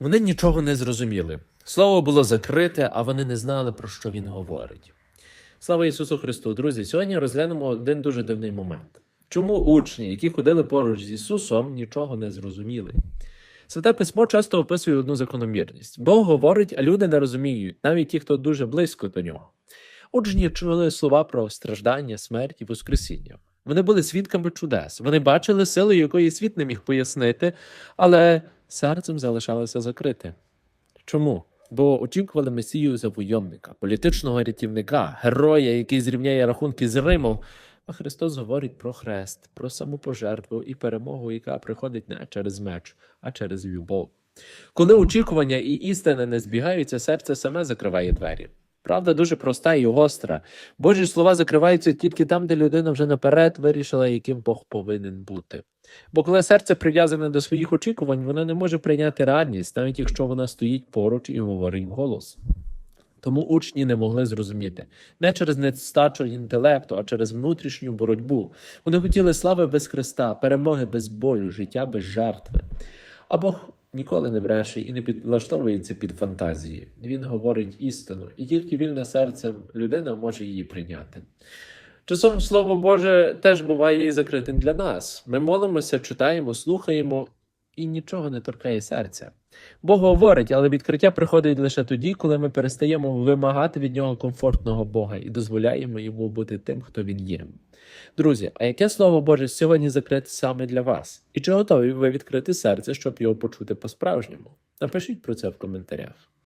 Вони нічого не зрозуміли. Слово було закрите, а вони не знали, про що він говорить. Слава Ісусу Христу! Друзі, сьогодні розглянемо один дуже дивний момент. Чому учні, які ходили поруч з Ісусом, нічого не зрозуміли? Святе письмо часто описує одну закономірність. Бог говорить, а люди не розуміють, навіть ті, хто дуже близько до нього. Учні чули слова про страждання, смерть і воскресіння. Вони були свідками чудес. Вони бачили силу, якої світ не міг пояснити, але серцем залишалося закрите. Чому? Бо очікували месію завойовника, політичного рятівника, героя, який зрівняє рахунки з Римом. А Христос говорить про хрест, про самопожертву і перемогу, яка приходить не через меч, а через любов. Коли очікування і істина не збігаються, серце саме закриває двері. Правда дуже проста і гостра. Божі слова закриваються тільки там, де людина вже наперед вирішила, яким Бог повинен бути. Бо коли серце прив'язане до своїх очікувань, воно не може прийняти реальність, навіть якщо вона стоїть поруч і говорить голос. Тому учні не могли зрозуміти не через нестачу інтелекту, а через внутрішню боротьбу. Вони хотіли слави без Христа, перемоги без бою, життя без жертви. А Бог ніколи не бреше і не підлаштовується під фантазії. Він говорить істину, і тільки вільне серцем людина може її прийняти. Часом Слово Боже теж буває і закритим для нас. Ми молимося, читаємо, слухаємо, і нічого не торкає серця. Бог говорить, але відкриття приходить лише тоді, коли ми перестаємо вимагати від нього комфортного Бога і дозволяємо йому бути тим, хто він є. Друзі, а яке слово Боже сьогодні закрите саме для вас? І чи готові ви відкрити серце, щоб його почути по-справжньому? Напишіть про це в коментарях.